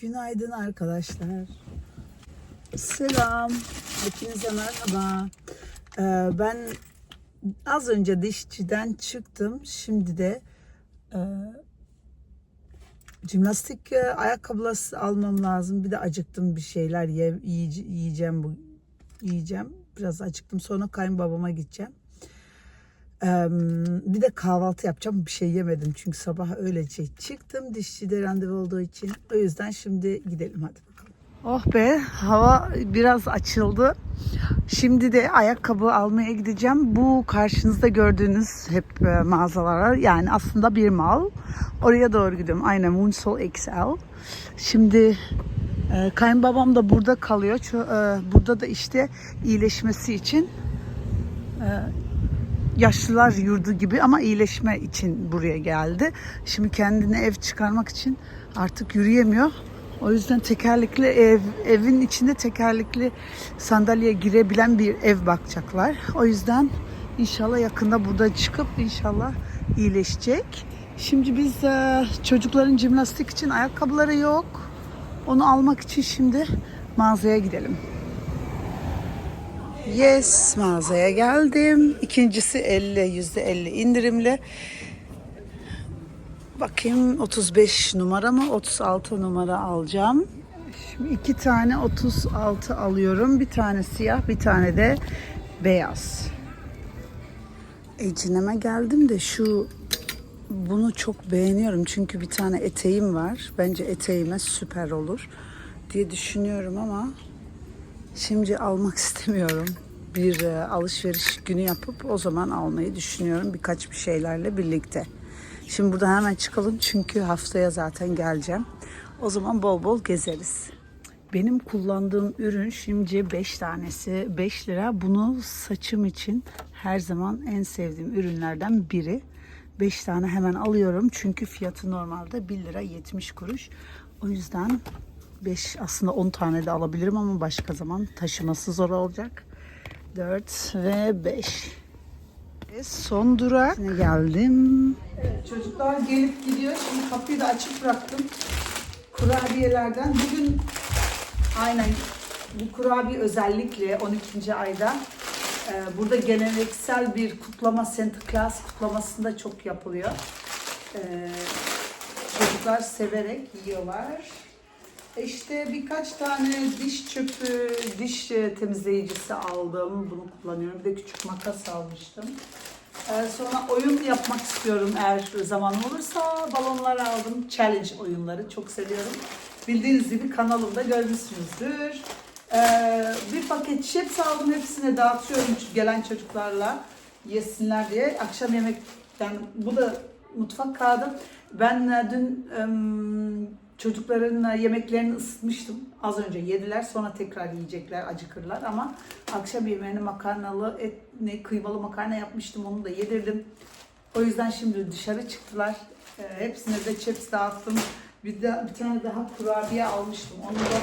Günaydın arkadaşlar. Selam. Hepinize merhaba. Ee, ben az önce dişçiden çıktım. Şimdi de e, jimnastik e, ayakkabısı almam lazım. Bir de acıktım bir şeyler ye, yiyeceğim bu yiyeceğim. Biraz acıktım. Sonra kayınbabama gideceğim. Bir de kahvaltı yapacağım. Bir şey yemedim çünkü sabah öylece çıktım. Dişçide randevu olduğu için. O yüzden şimdi gidelim hadi bakalım. Oh be hava biraz açıldı. Şimdi de ayakkabı almaya gideceğim. Bu karşınızda gördüğünüz hep e, mağazalar yani aslında bir mal. Oraya doğru gidiyorum. Aynen Moonsol XL. Şimdi e, kayınbabam da burada kalıyor. E, burada da işte iyileşmesi için yaşlılar yurdu gibi ama iyileşme için buraya geldi. Şimdi kendine ev çıkarmak için artık yürüyemiyor. O yüzden tekerlekli ev, evin içinde tekerlekli sandalye girebilen bir ev bakacaklar. O yüzden inşallah yakında burada çıkıp inşallah iyileşecek. Şimdi biz e, çocukların jimnastik için ayakkabıları yok. Onu almak için şimdi mağazaya gidelim. Yes mağazaya geldim. İkincisi 50 yüzde 50 indirimli. Bakayım 35 numara mı 36 numara alacağım. Şimdi iki tane 36 alıyorum. Bir tane siyah bir tane de beyaz. H&M'e geldim de şu bunu çok beğeniyorum çünkü bir tane eteğim var. Bence eteğime süper olur diye düşünüyorum ama Şimdi almak istemiyorum. Bir e, alışveriş günü yapıp o zaman almayı düşünüyorum birkaç bir şeylerle birlikte. Şimdi burada hemen çıkalım çünkü haftaya zaten geleceğim. O zaman bol bol gezeriz. Benim kullandığım ürün şimdi 5 tanesi 5 lira. Bunu saçım için her zaman en sevdiğim ürünlerden biri. 5 tane hemen alıyorum çünkü fiyatı normalde 1 lira 70 kuruş. O yüzden 5 aslında 10 tane de alabilirim ama başka zaman taşıması zor olacak. 4 ve 5. Ve son durak. Ne geldim? Evet, çocuklar gelip gidiyor. Şimdi kapıyı da açık bıraktım. Kurabiyelerden. Bugün aynen bu kurabiye özellikle 12. ayda e, burada geleneksel bir kutlama Santa Claus kutlamasında çok yapılıyor. E, çocuklar severek yiyorlar. İşte birkaç tane diş çöpü, diş e, temizleyicisi aldım. Bunu kullanıyorum. Bir de küçük makas almıştım. Ee, sonra oyun yapmak istiyorum eğer zaman olursa. Balonlar aldım. Challenge oyunları çok seviyorum. Bildiğiniz gibi kanalımda görmüşsünüzdür. Ee, bir paket chips aldım. Hepsine dağıtıyorum gelen çocuklarla yesinler diye. Akşam yemekten bu da mutfak kağıdı. Ben e, dün em, çocukların e, yemeklerini ısıtmıştım. Az önce yediler sonra tekrar yiyecekler acıkırlar ama akşam yemeğini makarnalı et ne kıymalı makarna yapmıştım onu da yedirdim. O yüzden şimdi dışarı çıktılar. E, hepsine de chips dağıttım. Bir, de, bir tane daha kurabiye almıştım. Onu da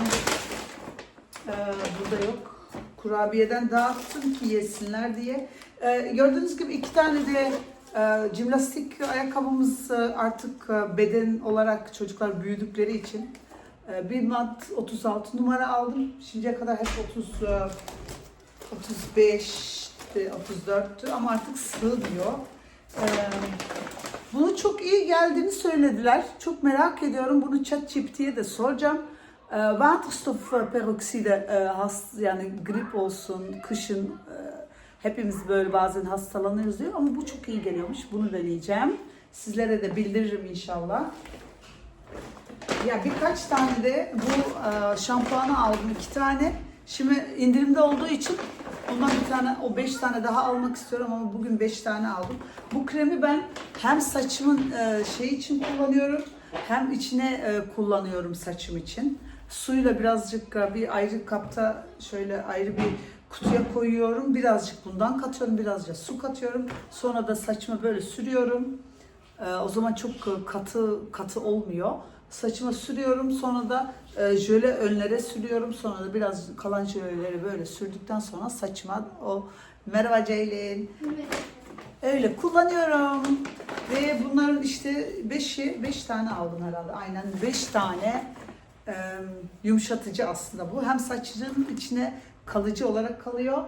ee, burada yok. Kurabiyeden dağıttım ki yesinler diye. Ee, gördüğünüz gibi iki tane de e, jimnastik ayakkabımız e, artık e, beden olarak çocuklar büyüdükleri için e, bir mat 36 numara aldım. Şimdiye kadar hep 30 e, 35 34'tü ama artık sığmıyor. Ee, bunu çok iyi geldiğini söylediler. Çok merak ediyorum. Bunu ChatGPT'ye de soracağım. Ee, waterstof perokside yani grip olsun, kışın hepimiz böyle bazen hastalanıyoruz diyor ama bu çok iyi geliyormuş. Bunu deneyeceğim. Sizlere de bildiririm inşallah. Ya birkaç tane de bu e, şampuanı aldım iki tane. Şimdi indirimde olduğu için bundan bir tane o beş tane daha almak istiyorum ama bugün beş tane aldım. Bu kremi ben hem saçımın e, şey için kullanıyorum hem içine e, kullanıyorum saçım için. Suyla birazcık bir ayrı kapta şöyle ayrı bir kutuya koyuyorum. Birazcık bundan katıyorum, birazcık su katıyorum. Sonra da saçıma böyle sürüyorum. Ee, o zaman çok e, katı katı olmuyor. Saçıma sürüyorum sonra da e, jöle önlere sürüyorum. Sonra da biraz kalan jöleleri böyle sürdükten sonra saçıma o merhaba Ceylin. Öyle kullanıyorum. Ve bunların işte beşi, beş tane aldım herhalde. Aynen beş tane e, yumuşatıcı aslında bu. Hem saçın içine kalıcı olarak kalıyor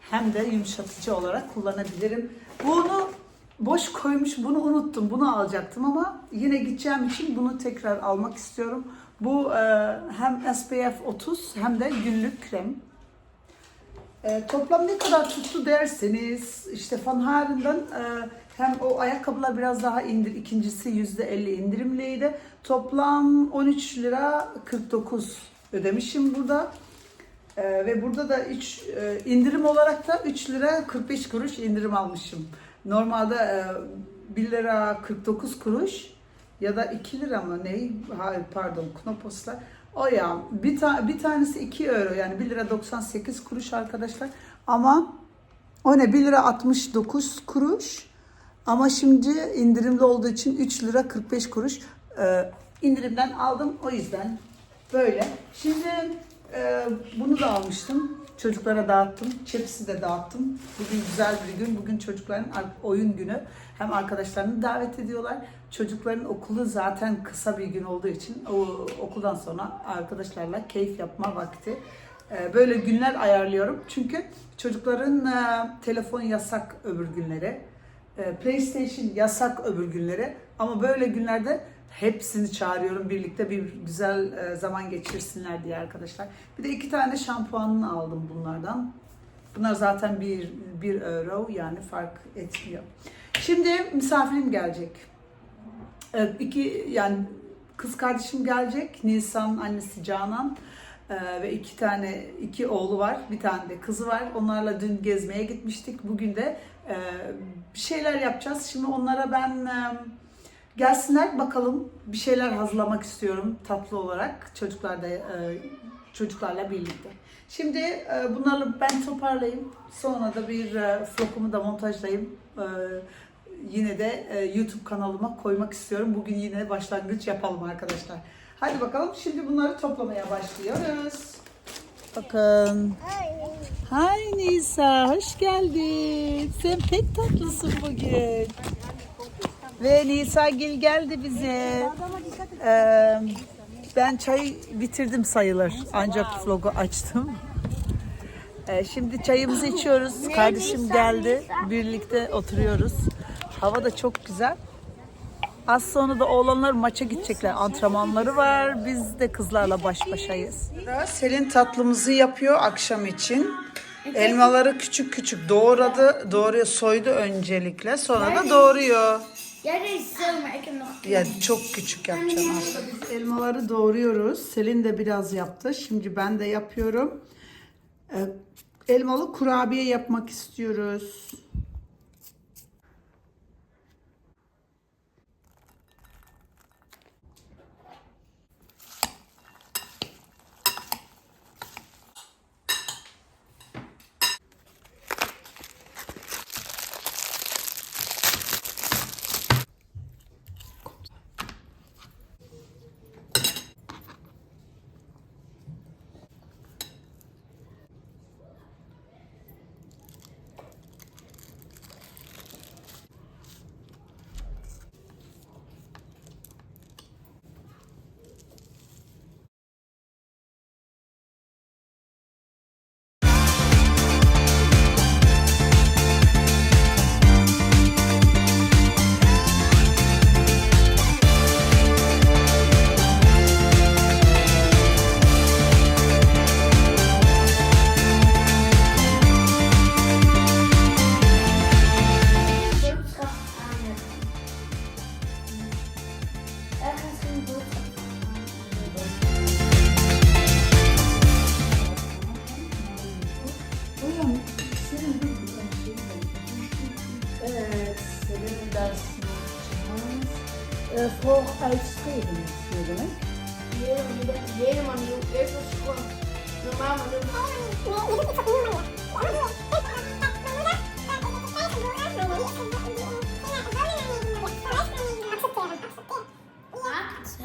hem de yumuşatıcı olarak kullanabilirim. Bunu boş koymuş, bunu unuttum. Bunu alacaktım ama yine gideceğim için bunu tekrar almak istiyorum. Bu e, hem SPF 30 hem de günlük krem. E, toplam ne kadar tuttu derseniz işte Van Haren'dan e, hem o ayakkabılar biraz daha indir. ikincisi %50 indirimliydi. Toplam 13 lira 49 ödemişim burada. E, ve burada da üç, e, indirim olarak da 3 lira 45 kuruş indirim almışım. Normalde e, 1 lira 49 kuruş ya da 2 lira mı ne? Hayır pardon Knopos'la. O ya bir, ta- bir tanesi 2 euro yani 1 lira 98 kuruş arkadaşlar. Ama o ne 1 lira 69 kuruş. Ama şimdi indirimli olduğu için 3 lira 45 kuruş e, indirimden aldım. O yüzden böyle. Şimdi e, bunu da almıştım. Çocuklara dağıttım. Çepsi de dağıttım. Bugün güzel bir gün. Bugün çocukların ar- oyun günü. Hem arkadaşlarını davet ediyorlar. Çocukların okulu zaten kısa bir gün olduğu için o okuldan sonra arkadaşlarla keyif yapma vakti. E, Böyle günler ayarlıyorum. Çünkü çocukların e, telefon yasak öbür günleri. E, PlayStation yasak öbür günleri. Ama böyle günlerde hepsini çağırıyorum birlikte bir güzel e, zaman geçirsinler diye arkadaşlar. Bir de iki tane şampuanını aldım bunlardan. Bunlar zaten bir, bir euro yani fark etmiyor. Şimdi misafirim gelecek. E, iki yani kız kardeşim gelecek. Nisan annesi Canan. E, ve iki tane iki oğlu var. Bir tane de kızı var. Onlarla dün gezmeye gitmiştik. Bugün de bir şeyler yapacağız. Şimdi onlara ben gelsinler bakalım. Bir şeyler hazırlamak istiyorum tatlı olarak çocuklar da e, çocuklarla birlikte. Şimdi e, bunları ben toparlayayım. Sonra da bir e, vlogumu da montajlayayım. E, yine de e, YouTube kanalıma koymak istiyorum. Bugün yine başlangıç yapalım arkadaşlar. Hadi bakalım şimdi bunları toplamaya başlıyoruz. Bakın. Hay Nisa, hoş geldin. Sen pek tatlısın bugün. Ve Nisa Gil geldi bize. Ee, ben çay bitirdim sayılır. Ancak vlogu açtım. Ee, şimdi çayımızı içiyoruz. Kardeşim geldi. Birlikte oturuyoruz. Hava da çok güzel. Az sonra da oğlanlar maça gidecekler. Antrenmanları var. Biz de kızlarla baş başayız. Selin tatlımızı yapıyor akşam için. Elmaları küçük küçük doğradı. Doğruyor, soydu öncelikle. Sonra da doğruyor. Jij deed het zo, maar ik heb nog Ya çok küçük yapacağım aslında. Biz elmaları doğruyoruz. Selin de biraz yaptı. Şimdi ben de yapıyorum. Ee, elmalı kurabiye yapmak istiyoruz.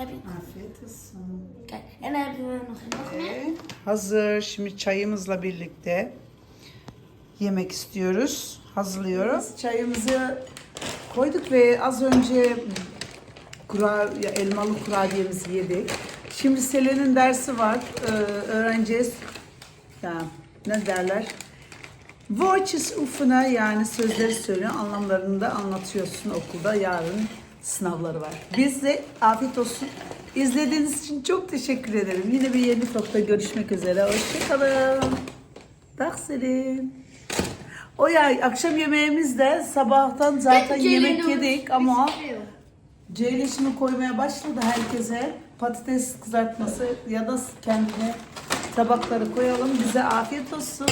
Heb je... Afiyet olsun. Kijk, en dan hebben we nog nog meer. Ee, Hazır. Şimdi çayımızla birlikte yemek istiyoruz. Hazırlıyoruz. Çayımızı koyduk ve az önce kura, elmalı kurabiyemizi yedik. Şimdi Selen'in dersi var. Ee, öğreneceğiz. Ya ne derler? Voices ufuna yani sözleri söylüyor. Anlamlarını da anlatıyorsun okulda. Yarın sınavları var. Biz de afiyet olsun. İzlediğiniz için çok teşekkür ederim. Yine bir yeni vlogda görüşmek üzere. Hoşçakalın. Tak Selin. O ya akşam yemeğimiz de sabahtan zaten yemek yedik ama Ceylin şimdi koymaya başladı herkese. Patates kızartması ya da kendine tabakları koyalım. Bize afiyet olsun.